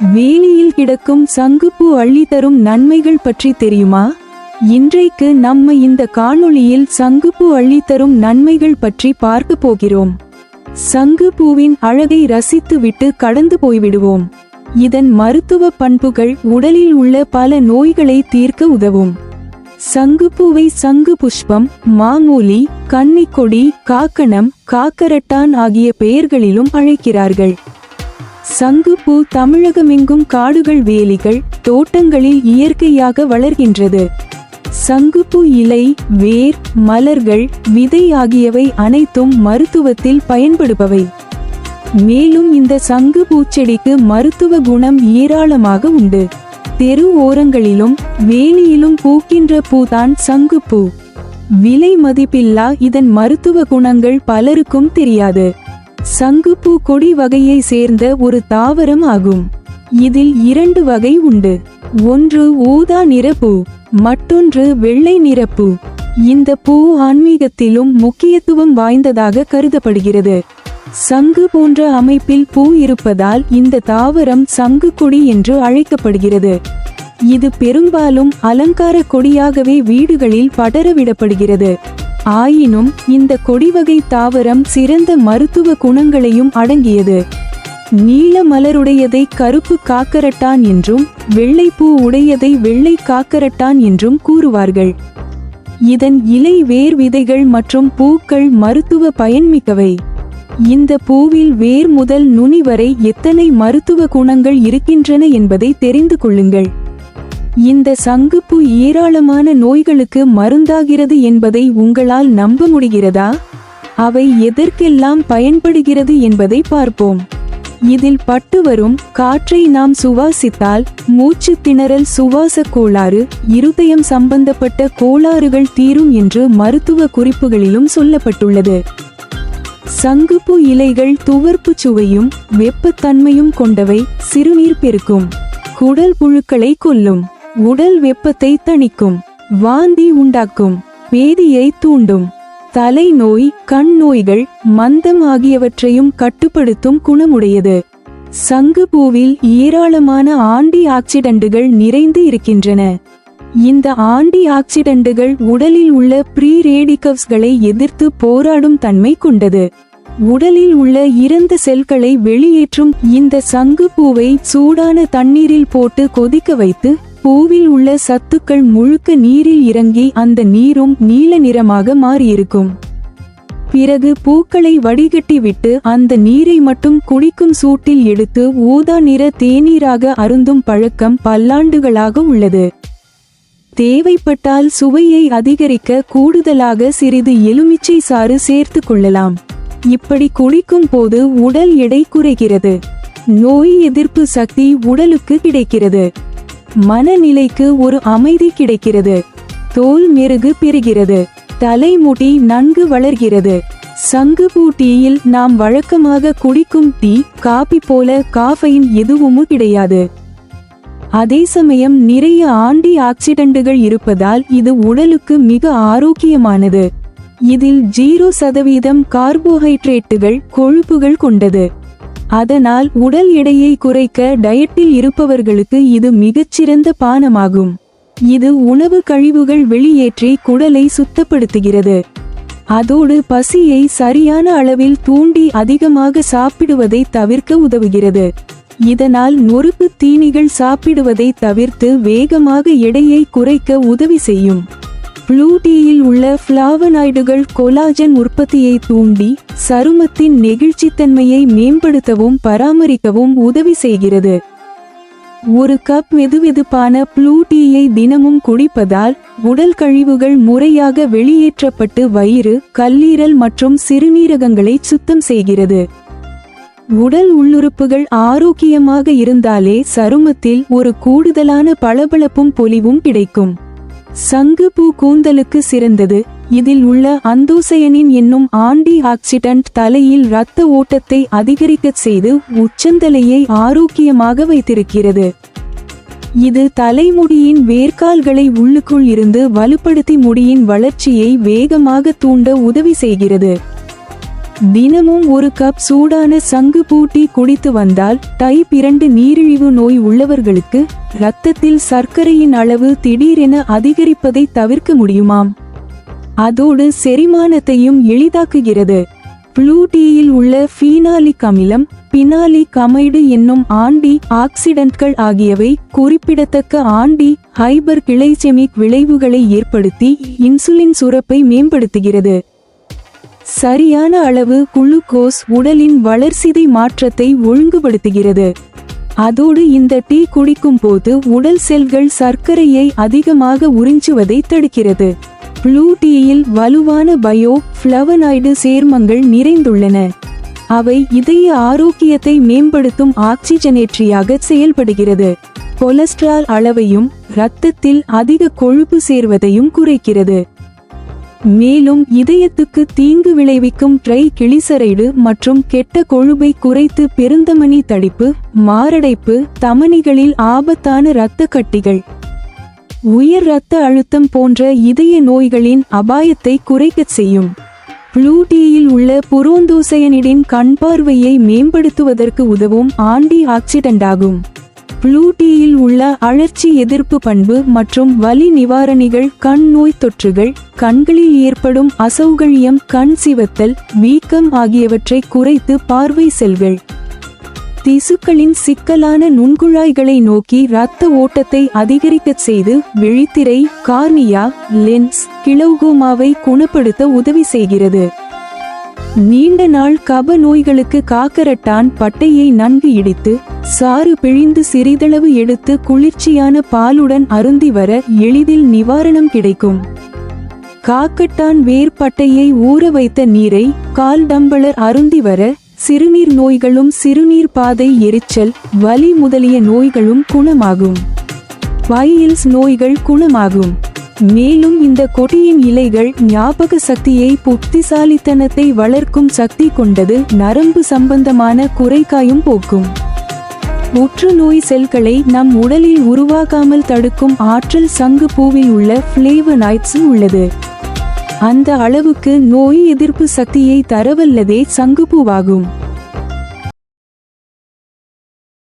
வேலியில் கிடக்கும் சங்குப்பூ அள்ளி தரும் நன்மைகள் பற்றி தெரியுமா? இன்றைக்கு நம்ம இந்த காணொளியில் சங்குப்பூ அள்ளி தரும் நன்மைகள் பற்றி பார்க்க போகிறோம். சங்குப்பூவின் அழகை ரசித்துவிட்டு கடந்து போய்விடுவோம். இதன் மருத்துவ பண்புகள் உடலில் உள்ள பல நோய்களை தீர்க்க உதவும். சங்குப்பூவை சங்கு புஷ்பம் மாமூலி கன்னிக்கொடி காக்கணம் காக்கரட்டான் ஆகிய பெயர்களிலும் அழைக்கிறார்கள். சங்குப்பூ தமிழகமெங்கும் காடுகள் வேலிகள் தோட்டங்களில் இயற்கையாக வளர்கின்றது. சங்குப்பூ இலை வேர் மலர்கள் விதை ஆகியவை அனைத்தும் மருத்துவத்தில் பயன்படுபவை. மேலும் இந்த சங்கு பூச்செடிக்கு மருத்துவ குணம் ஏராளமாக உண்டு. தெரு ஓரங்களிலும் வேலியிலும் பூக்கின்ற பூதான் சங்குப்பூ விலை மதிப்பில்லா இதன் மருத்துவ குணங்கள் பலருக்கும் தெரியாது. சங்குப்பூ கொடி வகையை சேர்ந்த ஒரு தாவரம் ஆகும். இதில் இரண்டு வகை உண்டு. ஒன்று ஊதா நிறப்பூ மற்றொன்று வெள்ளை நிறப்பூ இந்த பூ ஆன்மீகத்திலும் முக்கியத்துவம் வாய்ந்ததாக கருதப்படுகிறது. சங்கு போன்ற அமைப்பில் பூ இருப்பதால் இந்த தாவரம் சங்கு கொடி என்று அழைக்கப்படுகிறது. இது பெரும்பாலும் அலங்கார கொடியாகவே வீடுகளில் படரவிடப்படுகிறது ஆயினும் இந்த கொடிவகை தாவரம் சிறந்த மருத்துவ குணங்களையும் அடங்கியது. நீல மலருடையதை கருப்பு காக்கரட்டான் என்றும் வெள்ளைப்பூ உடையதை வெள்ளை காக்கரட்டான் என்றும் கூறுவார்கள். இதன் இலை வேர் விதைகள் மற்றும் பூக்கள் மருத்துவ பயன்மிக்கவை. இந்த பூவில் வேர் முதல் நுனி வரை எத்தனை மருத்துவ குணங்கள் இருக்கின்றன என்பதை தெரிந்து கொள்ளுங்கள். இந்த சங்குப்பூ ஏராளமான நோய்களுக்கு மருந்தாகிறது என்பதை உங்களால் நம்ப முடிகிறதா? அவை எதற்கெல்லாம் பயன்படுகிறது என்பதை பார்ப்போம். இதில் பட்டு வரும் காற்றை நாம் சுவாசித்தால் மூச்சு திணறல் சுவாச கோளாறு இருதயம் சம்பந்தப்பட்ட கோளாறுகள் தீரும் என்று மருத்துவ குறிப்புகளிலும் சொல்லப்பட்டுள்ளது. சங்குப்பு இலைகள் துவர்ப்பு சுவையும் வெப்பத்தன்மையும் கொண்டவை சிறுநீர் பெருக்கும் குடல் புழுக்களை கொல்லும். உடல் வெப்பத்தை தணிக்கும் வாந்தி உண்டாக்கும் பேதியை தூண்டும் தலைநோய் கண் நோய்கள் மந்தம் ஆகியவற்றையும் கட்டுப்படுத்தும் குணமுடையது. சங்கு பூவில் ஏராளமான ஆண்டி ஆக்சிடென்ட்டுகள் நிறைந்து இருக்கின்றன. இந்த ஆண்டி ஆக்சிடென்ட்டுகள் உடலில் உள்ள ப்ரீ ரேடிகவ்ஸ்களை எதிர்த்து போராடும் தன்மை கொண்டது. உடலில் உள்ள இறந்த செல்களை வெளியேற்றும் இந்த சங்கு பூவை சூடான தண்ணீரில் போட்டு கொதிக்க வைத்து பூவில் உள்ள சத்துக்கள் முழுக்க நீரில் இறங்கி அந்த நீரும் நீல நிறமாக மாறியிருக்கும். பிறகு பூக்களை வடிகட்டிவிட்டு அந்த நீரை மட்டும் குடிக்கும் சூட்டில் எடுத்து ஊதா நிற தேநீராக அருந்தும் பழக்கம் பல்லாண்டுகளாக உள்ளது. தேவைப்பட்டால் சுவையை அதிகரிக்க கூடுதலாக சிறிது எலுமிச்சை சாறு சேர்த்து கொள்ளலாம். இப்படி குடிக்கும் போது உடல் எடை குறைகிறது. நோய் எதிர்ப்பு சக்தி உடலுக்கு கிடைக்கிறது. மனநிலைக்கு ஒரு அமைதி கிடைக்கிறது. தோல் மெருகு பெறுகிறது தலைமுடி நன்கு வளர்கிறது. சங்கு டீயில் நாம் வழக்கமாக குடிக்கும் டீ காபி போல காஃபைன் எதுவும் கிடையாது. அதே சமயம் நிறைய ஆண்டி ஆக்சிடென்ட்டுகள் இருப்பதால் இது உடலுக்கு மிக ஆரோக்கியமானது. இதில் ஜீரோ சதவீதம் கார்போஹைட்ரேட்டுகள் கொழுப்புகள் கொண்டது. அதனால் உடல் எடையை குறைக்க டயட்டில் இருப்பவர்களுக்கு இது மிகச்சிறந்த பானமாகும். இது உணவு கழிவுகள் வெளியேற்றி குடலை சுத்தப்படுத்துகிறது. அதோடு பசியை சரியான அளவில் தூண்டி அதிகமாக சாப்பிடுவதை தவிர்க்க உதவுகிறது. இதனால் நொறுக்கு தீனிகள் சாப்பிடுவதை தவிர்த்து வேகமாக எடையை குறைக்க உதவி செய்யும். ப்ளூ டீயில் உள்ள ஃப்ளாவனாய்டுகள் கொலாஜன் உற்பத்தியை தூண்டி சருமத்தின் நெகிழ்ச்சித்தன்மையை மேம்படுத்தவும் பராமரிக்கவும் உதவி செய்கிறது. ஒரு கப் வெதுவெதுப்பான ப்ளூ டீயை தினமும் குடிப்பதால் உடல் கழிவுகள் முறையாக வெளியேற்றப்பட்டு வயிறு கல்லீரல் மற்றும் சிறுநீரகங்களை சுத்தம் செய்கிறது. உடல் உள்ளுறுப்புகள் ஆரோக்கியமாக இருந்தாலே சருமத்தில் ஒரு கூடுதலான பளபளப்பும் பொலிவும் கிடைக்கும். சங்கு பூ கூந்தலுக்கு சிறந்தது. இதில் உள்ள அந்தோசயனின் என்னும் ஆண்டி ஆக்சிடென்ட் தலையில் இரத்த ஓட்டத்தை அதிகரிக்கச் செய்து உச்சந்தலையை ஆரோக்கியமாக வைத்திருக்கிறது. இது தலைமுடியின் வேர்க்கால்களை உள்ளுக்குள் இருந்து வலுப்படுத்தி முடியின் வளர்ச்சியை வேகமாக தூண்ட உதவி செய்கிறது. தினமும் ஒரு கப் சூடான சங்கு பூட்டி குடித்து வந்தால் டைப் இரண்டு நீரிழிவு நோய் உள்ளவர்களுக்கு இரத்தத்தில் சர்க்கரையின் அளவு திடீரென அதிகரிப்பதை தவிர்க்க முடியுமாம்? அதோடு செரிமானத்தையும் எளிதாக்குகிறது. ப்ளூ டீயில் உள்ள ஃபீனாலிக் அமிலம் பினாலிக் அமைடு என்னும் ஆண்டி ஆக்சிடென்ட்கள் ஆகியவை குறிப்பிடத்தக்க ஆண்டி ஹைபர் கிளைசெமிக் விளைவுகளை ஏற்படுத்தி இன்சுலின் சுரப்பை மேம்படுத்துகிறது. சரியான அளவு குளுக்கோஸ் உடலின் வளர்சிதை மாற்றத்தை ஒழுங்குபடுத்துகிறது. அதோடு இந்த டீ குடிக்கும் போது உடல் செல்கள் சர்க்கரையை அதிகமாக உறிஞ்சுவதை தடுக்கிறது. ப்ளூ டீயில் வலுவான பயோ ஃப்ளவனாய்டு சேர்மங்கள் நிறைந்துள்ளன. அவை இதய ஆரோக்கியத்தை மேம்படுத்தும் ஆக்சிஜனேற்றியாக செயல்படுகிறது. கொலஸ்ட்ரால் அளவையும் இரத்தத்தில் அதிக கொழுப்பு சேர்வதையும் குறைக்கிறது. மேலும் இதயத்துக்கு தீங்கு விளைவிக்கும் ட்ரை கிளிசரைடு மற்றும் கெட்ட கொழுப்பை குறைத்து பெருந்தமணி தடிப்பு மாரடைப்பு தமனிகளில் ஆபத்தான இரத்த கட்டிகள் உயர் இரத்த அழுத்தம் போன்ற இதய நோய்களின் அபாயத்தை குறைக்கச் செய்யும். ப்ளூடீயில் உள்ள புரோந்தோசையனிடின் கண் பார்வையை மேம்படுத்துவதற்கு உதவும் ஆண்டி ஆக்சிடென்ட் ஆகும் ப்ளூட்டியில் உள்ள அழற்சி எதிர்ப்பு பண்பு மற்றும் வலி நிவாரணிகள் கண் நோய் தொற்றுகள் கண்களில் ஏற்படும் அசௌகரியம் கண் சிவத்தல் வீக்கம் ஆகியவற்றை குறைத்து பார்வை செல்கள். திசுக்களின் சிக்கலான நுண்குழாய்களை நோக்கி இரத்த ஓட்டத்தை அதிகரிக்கச் செய்து விழித்திரை கார்னியா லென்ஸ் கிளௌகோமாவை குணப்படுத்த உதவி செய்கிறது. நீண்ட நாள் கப நோய்களுக்கு காக்கரட்டான் பட்டையை நன்கு இடித்து சாறு பிழிந்து சிறிதளவு எடுத்து குளிர்ச்சியான பாலுடன் அருந்தி வர எளிதில் நிவாரணம் கிடைக்கும். காக்கட்டான் வேர் பட்டையை ஊற வைத்த நீரை கால் டம்பளர் அருந்தி வர சிறுநீர் நோய்களும் சிறுநீர் பாதை எரிச்சல் வலி முதலிய நோய்களும் குணமாகும். வயல்ஸ் நோய்கள் குணமாகும். மேலும் இந்த கொடியின் இலைகள் ஞாபக சக்தியை புத்திசாலித்தனத்தை வளர்க்கும் சக்தி கொண்டது நரம்பு சம்பந்தமான குறைக்காயும் போக்கும். புற்றுநோய் செல்களை நம் உடலில் உருவாகாமல் தடுக்கும் ஆற்றல் சங்கு பூவில் உள்ள பிளேவனாய்ட்ஸ் உள்ளது. அந்த அளவுக்கு நோய் எதிர்ப்பு சக்தியை தரவல்லதே சங்குப்பூவாகும்